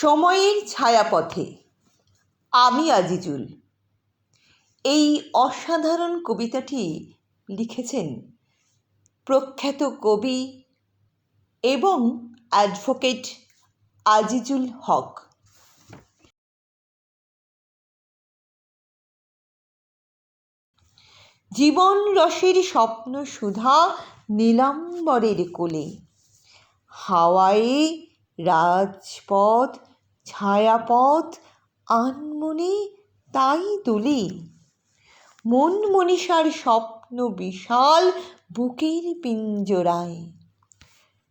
সময়ের ছায়াপথে। আমি আজিজুল। এই অসাধারণ কবিতাটি লিখেছেন প্রখ্যাত কবি এবং অ্যাডভোকেট আজিজুল হক। জীবন রসের স্বপ্ন সুধা নীলাম্বরের কোলে। হাওয়ায়ে রাজপথ, ছায়াপথ, আনমনে তাই তুলি মন মনীষার স্বপ্ন বিশাল বুকের পিঞ্জরায়।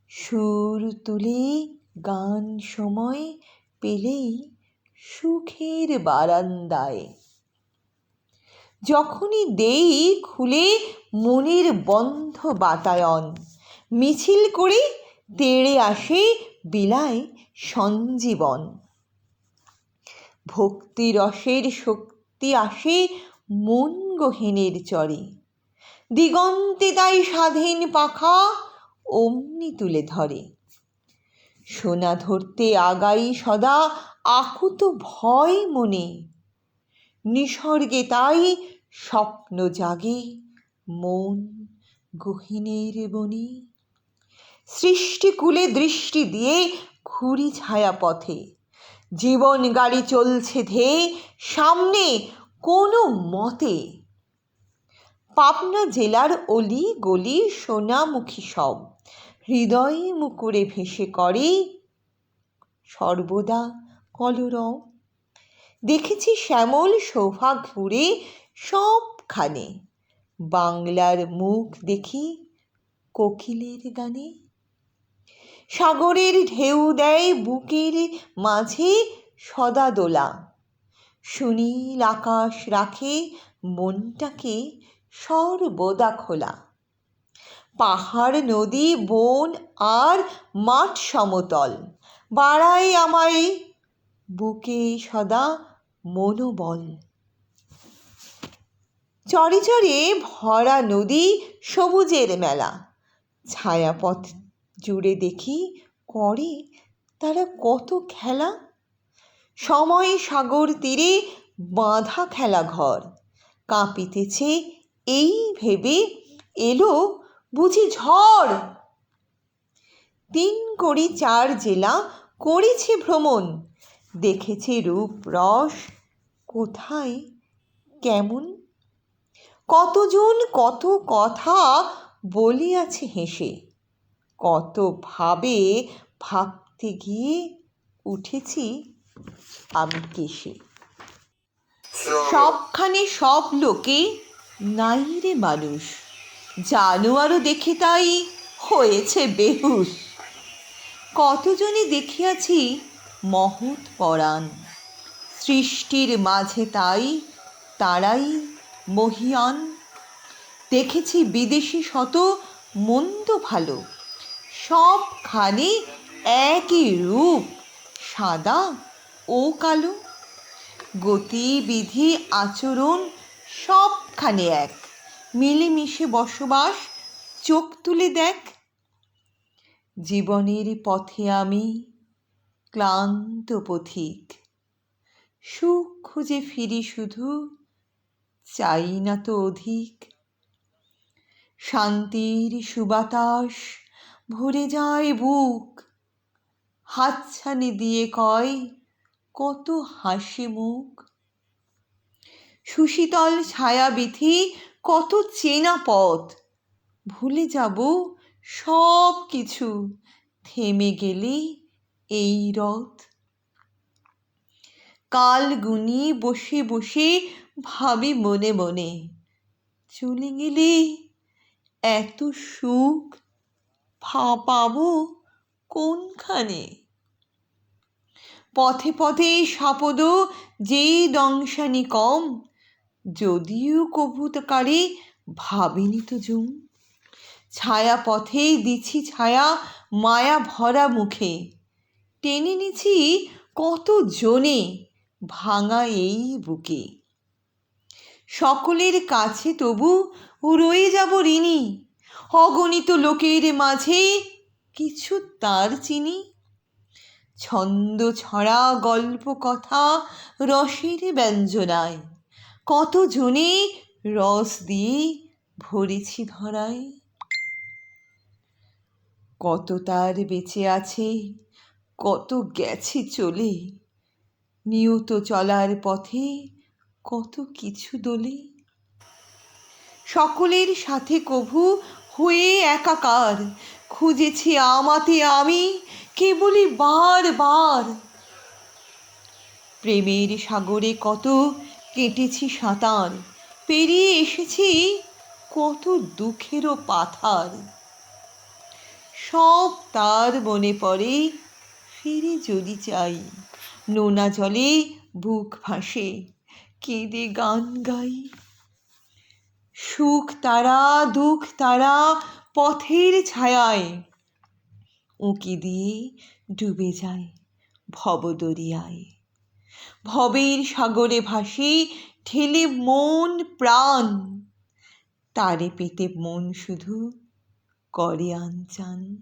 সুর তুলে গান সময় পেলেই সুখের বারান্দায়। যখনই দেই খুলে মনের বন্ধ বাতায়ন, মিছিল করে তেড়ে আসে বিলায় সঞ্জীবন। ভক্তি রসের শক্তি আসে মন গহীনের চরে। দিগন্তে তাই স্বাধীন পাখা অমনি তুলে ধরে। সোনা ধরতে আগাই সদা আকুত ভয় মনে। নিসর্গে তাই স্বপ্ন জাগে মন গহীনের বনে। সৃষ্টিকূলে দৃষ্টি দিয়ে ঘুরি ছায়া পথে জীবন গাড়ি চলছে ধেয়ে সামনে কোনো মতে। পাবনা জেলার অলি গলি সোনামুখী সব। হৃদয় মুকুরে ভেসে করে সর্বদা কলরব। দেখেছি শ্যামল শোভা ঘুরে সবখানে। বাংলার মুখ দেখি কোকিলের গানে। সাগরের ঢেউ দেয় বুকের মাঝে সদা দোলা। সুনীল আকাশ রাখে মনটাকে সর্বদা খোলা। পাহাড়, নদী, বন আর মাঠ সমতল। বাড়ায় আমায় বুকে সদা মনোবল। চরে চরে ভরা নদী সবুজের মেলা। ছায়াপথ জুড়ে দেখি করে তারা কত খেলা? সময় সাগর তীরে বাঁধা খেলা ঘর। কাঁপিতেছে এই ভেবে এলো বুঝি ঝড়। তিন কড়ি চার জেলা করেছে ভ্রমণ। দেখেছে রূপ, রস, কোথায়, কেমন? কতজন কত কথা বলিয়াছে হেসে। কত ভাবে ভাবতে গিয়ে উঠেছি আমি কেসে সবখানে সব লোকে নাই রে মানুষ। জানোয়ারও দেখে তাই হয়েছে বেহুশ। কতজনে দেখিয়াছি মহৎ পরাণ। সৃষ্টির মাঝে তাই তারাই মহিয়ান। দেখেছি বিদেশি শত মন্দ ভালো। সবখানে একই রূপ, সাদা ও কালো। গতিবিধি, আচরণ সবখানে এক। মিলেমিশে বসবাস, চোখ তুলে দেখ। জীবনের পথে আমি ক্লান্ত পথিক। সুখ খুঁজে ফিরি শুধু, চাই না তো অধিক। শান্তির সুবাতাস ভরে যায় বুক। হাতছানি দিয়ে কয়, কত হাসি মুখ! সুশীতল ছায়াবিথি কত চেনা পথ ভুলে যাব সব কিছু, থেমে গেলে এই রথ। কাল গুনি বসে বসে ভাবি মনে মনে, চলে গেলে, এত সুখ পাবো কোনখানে? পথে পথে সাপদ যে দংশানি কম, যদিও কভুতকারে ভাবিনি তো জুম। ছায়া পথে দিছি ছায়া, মায়া ভরা মুখে। টেনে নিছি কত জনে ভাঙা এই বুকে। সকলের কাছে তবু রয়ে যাব ঋণী অগণিত লোকের মাঝে কিছু তার চিনি। ছন্দ ছড়া গল্প কথা রসের ব্যঞ্জনায়। কত জনে রস দিয়ে ভরেছি ধরায়। কত তার বেঁচে আছে, কত গেছে চলে। নিয়ত চলার পথে কত কিছু দোলে। সকলের সাথে কভু হয়ে একাকার। খুঁজেছি আমাতে আমি, কেবলই বার বার। প্রেমের সাগরে কত কেটেছি সাঁতার, পেরিয়ে এসেছি কত দুঃখেরও পাথার। সব তার মনে পড়ে, ফিরে যদি চাই, নোনা জলে বুক ভাসে, কেঁদে গান গাই। সুখ তারা, দুঃখ তারা পথের ছায়ায়। উঁকি দিয়ে ডুবে যায় ভবদরিয়ায়। ভবের সাগরে ভাসে ঠেলে মন প্রাণ। তারে পেতে মন শুধু করে আনচান।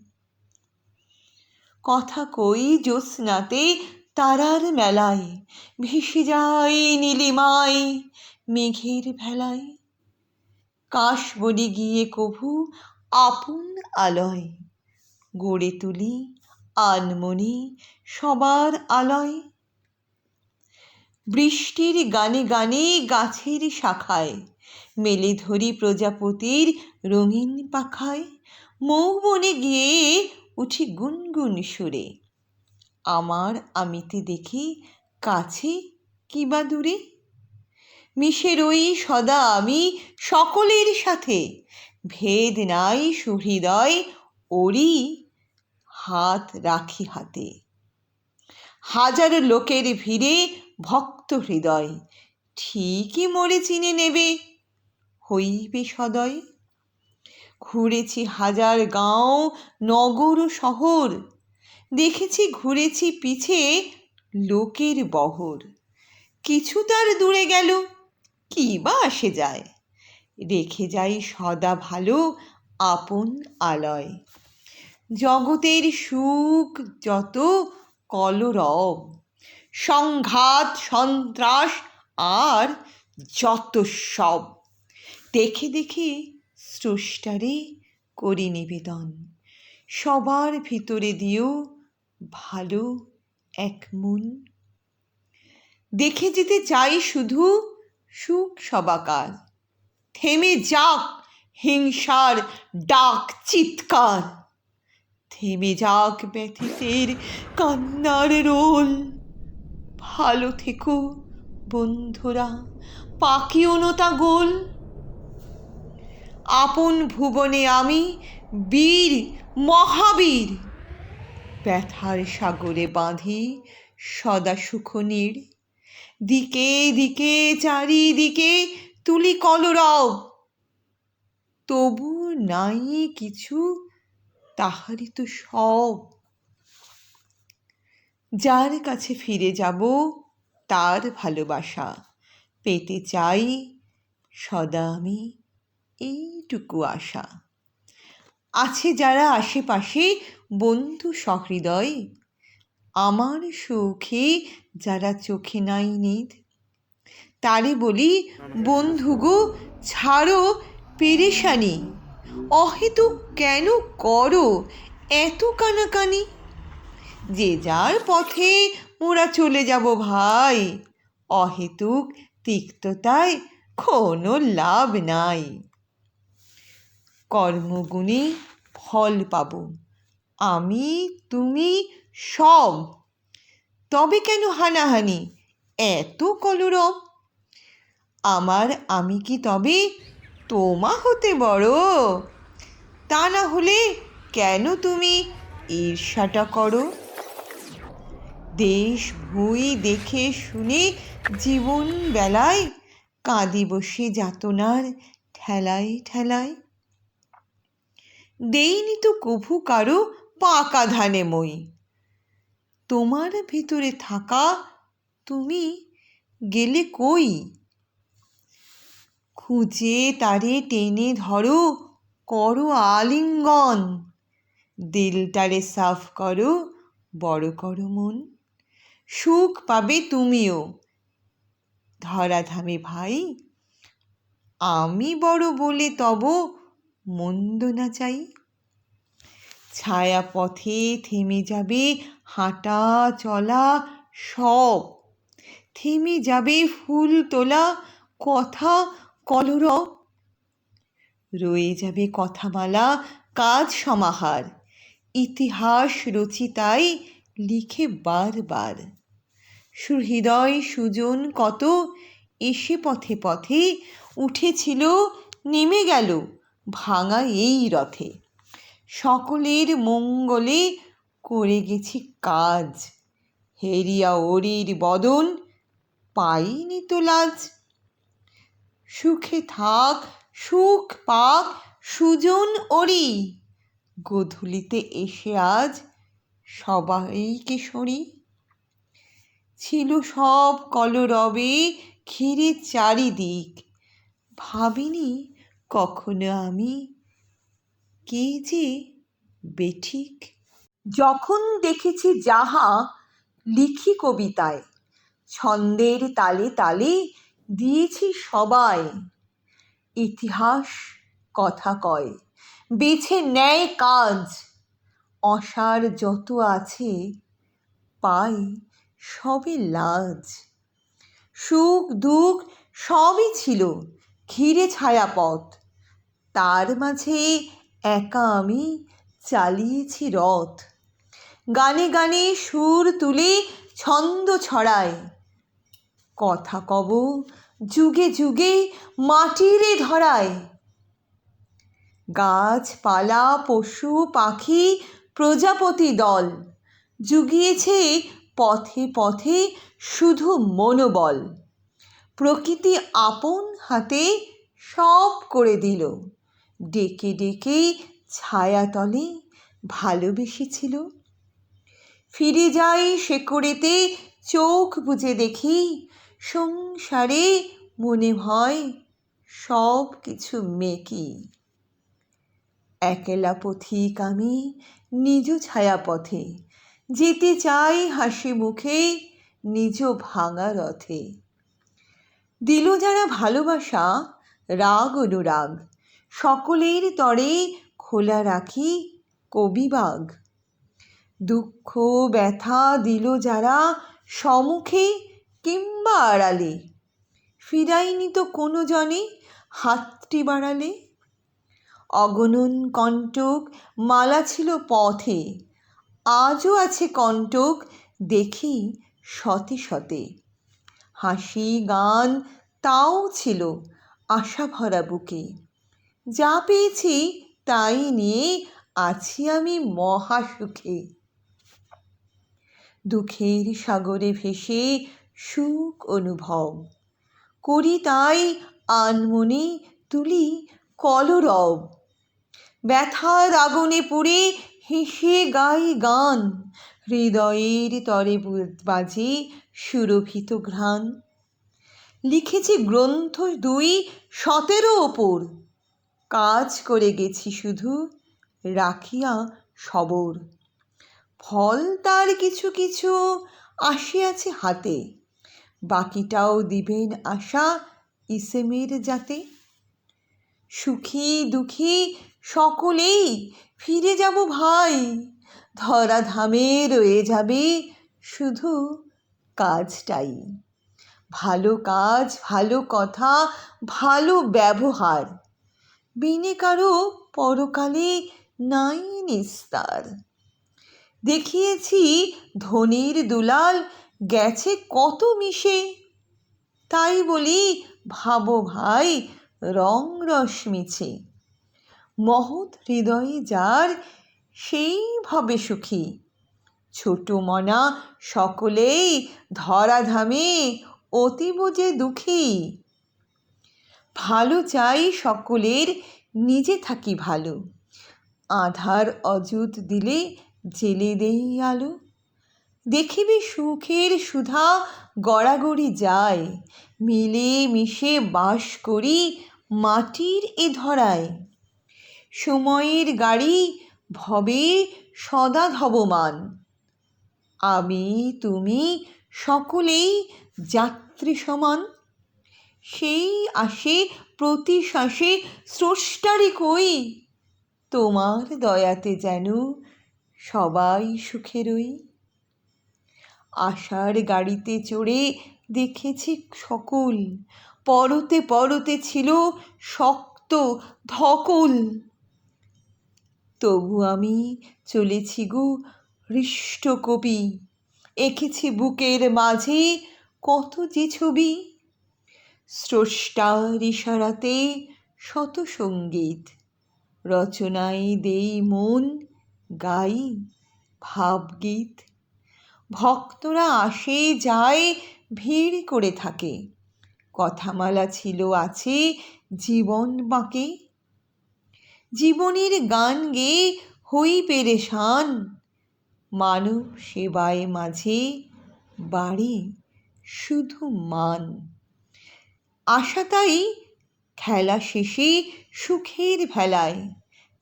কথা কই জ্যোৎস্নাতে তারার মেলায়, ভেসে যায় নীলিমায় মেঘের ভেলায়। কাশ বনে গিয়ে কভু আপন আলয়। গড়ে তুলি আনমনি সবার আলয়। বৃষ্টির গানে গানে গাছের শাখায়, মেলে ধরি প্রজাপতির রঙিন পাখায়। মৌবনে গিয়ে উঠি গুনগুন সুরে। আমার আমিতে দেখি কাছে কিবা দূরে। মিশে রই সদা আমি সকলের সাথে। ভেদ নাই সুহৃদয়, ওরি হাত রাখি হাতে। হাজার লোকের ভিড়ে ভক্ত হৃদয়, ঠিকই মোরে চিনে নেবে হইবে সদয়। ঘুরেছি হাজার গাঁও, নগর শহর, দেখেছি ঘুরেছি পিছে লোকের বহর। কিছু তার দূরে গেল কি বা আসে যায়। রেখে যাই সদা ভালো আপন আলয়। জগতের সুখ যত কলরব। সংঘাত, সন্ত্রাস আর যত সব। দেখে দেখে স্রষ্টারে করি নিবেদন। সবার ভিতরে দিও ভালো এক মন। দেখে যেতে চাই শুধু সুখ সবাকার। থেমে যাক হিংসার ডাক চিৎকার। থেমে যাক ব্যথিতের কান্নার রোল। ভালো থেকো বন্ধুরা পাখিও নতা গোল। আপন ভুবনে আমি বীর, মহাবীর। ব্যথার সাগরে বাঁধি সদা সুখনীর দিকে দিকে, চারিদিকে তুলি কলরব। তবু নাই কিছু, তাহারই তো সব। যার কাছে ফিরে যাব, তার ভালোবাসা পেতে চাই, সদা আমি এইটুকু আশা। আছে যারা আশেপাশে বন্ধু সহৃদয়, আমার সুখে যারা চোখে নাই নিদ, তারে বলি, বন্ধু গো, ছাড়ো পেরেশানি। অহেতু কেন করো এত কানাকানি? যে যার পথে মোরা চলে যাব ভাই, অহেতুক তিক্ততায় কোনো লাভ নাই। কর্মগুণে ফল পাব। আমি, তুমি সব তবে কেন হানাহানি? এত কলরব। আমার আমি কি তবে তোমা হতে বড়? তা না হলে কেন তুমি ঈর্ষাটা করো? দেশ ভুই দেখে শুনে জীবন বেলায় কাঁদি বসে যাতনার ঠেলায় ঠেলায়। দেইনি তো কভু কারও পাকা ধানে মই। তোমার ভিতরে থাকা তুমি গেলে কই? খুঁজে তারে টেনে ধরো, করো আলিঙ্গন। দিলটারে সাফ করো, বড় করো মন। সুখ পাবে তুমিও। ধরাধামে ভাই, আমি বড় বলে তব মন্দ না চাই। ছায়া পথে থেমে যাবে হাঁটা চলা সব। থেমে যাবে ফুল তোলা কথা কলরব। রয়ে যাবে কথামালা কাজ সমাহার। ইতিহাস রচিতাই লিখে বারবার। সুহৃদয় সুজন কত, এসে পথে পথে উঠেছিল, নেমে গেল ভাঙা এই রথে। সকলের মঙ্গলে করে গেছি কাজ। হেরিয়া ওরির বদন পাইনি তো লাজ। সুখে থাক, সুখ পাক, সুজন ওরি। গোধূলিতে এসে আজ সবাইকে সরি ছিল সব কলরবে ঘিরে চারিদিক। ভাবিনি কখনো আমি কে যে বেঠিক। যখন দেখেছি যাহা লিখি কবিতায়, ছন্দের তালে তালে দিয়েছি সবাই। ইতিহাস কথা কয়, বেছে নেয় কাজ। অসার যত আছে, পাই সবে লাজ। সুখ দুঃখ সবই ছিল, ঘিরে ছায়াপথ। তার মাঝে একা আমি চালিয়েছি রথ। গানে গানে সুর তুলে ছন্দ ছড়ায় কথা কব, যুগে যুগে মাটিরে ধরায় গাছপালা, পশু, পাখি, প্রজাপতি দল। জুগিয়েছে পথে পথে শুধু মনোবল। প্রকৃতি আপন হাতে সব করে দিল। ডেকে ডেকে ছায়াতলে ভালোবেসেছিল। ফিরে যাই সে করেতে, চোখ বুজে দেখি সংসারে মনে হয় সব কিছু মেকি। একলা পথিক আমি নিজ ছায়াপথে, যেতে চাই হাসি মুখে নিজ ভাঙা রথে। দিল যারা ভালোবাসা, রাগ অনুরাগ সকলের তরে খোলা রাখি কবিবাগ। দুঃখ, ব্যথা দিল যারা সম্মুখে কিংবা আড়ালে। ফিরাইনি তো কোনো জনে হাতটি বাড়ালে। অগণন কণ্টক মালা ছিল পথে। আজও আছে কণ্টক দেখি সতে সতে হাসি, গান তাও ছিল আশা ভরা বুকে। যা পেয়েছি তাই নিয়ে আছি আমি মহা সুখে দুঃখের সাগরে ভেসে সুখ অনুভব। করি তাই আনমনে তুলি কলরব। ব্যথার আগুনে পুড়ে হেসে গাই গান। হৃদয়ের তরে বাজে সুরভিত ঘ্রাণ। লিখেছি গ্রন্থ দুই সতেরো ওপর। কাজ করে গেছি শুধু, রাখিয়া সবর। ফল তার কিছু কিছু আসিয়াছে হাতে, বাকিটাও দিবেন আশা ইসেমের যাতে। সুখী দুঃখী সকলেই ফিরে যাব ভাই, ধরাধামে রয়ে যাবে শুধু কাজটাই। ভালো কাজ, ভালো কথা, ভালো ব্যবহার। বিনে কারও পরকালে নাই নিস্তার। দেখিয়েছি ধনির দুলাল গেছে কত মিশে। তাই বলি, ভাবো ভাই, রং রস মিছে। মহৎ হৃদয়ে যার সেই ভাবে সুখী। ছোট মনা সকলেই ধরাধামে অতীব যে দুঃখী। ভালো চাই সকলের, নিজে থাকি ভালো। আধার অযুত দিলে জেলে দেই আলো। দেখিবি সুখের সুধা গড়াগড়ি যায়। মিলে মিশে বাস করি মাটির এ ধরায়। সময়ের গাড়ি ভবে সদা ধবমান। আমি, তুমি সকলেই যাত্রী সমান। সেই আসে প্রতি শ্বাসে স্রষ্টারে কই? তোমার দয়াতে যেন সবাই সুখে রই। আশার গাড়িতে চড়ে দেখেছি সকল, পরতে পরতে ছিল শক্ত ধকল। তবু আমি চলেছি গো হৃষ্ট কবি এঁকেছি বুকের মাঝে কত যে ছবি। স্রষ্টার ইশারাতে শত সংগীত। রচনায় দেই মন, গাই ভাবগীত। ভক্তরা আসে, যায়, ভিড় করে থাকে। কথামালা ছিল, আছে জীবন বাঁকে। জীবনের গান গেয়ে হই পেরেশান। মানব সেবায় মাঝে বাড়ে শুধু মান। আশা তাই খেলা শেষে সুখের ভেলায়।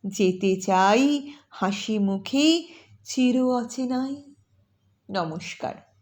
যেতে চাই হাসি মুখে চির অচেনায়। নমস্কার।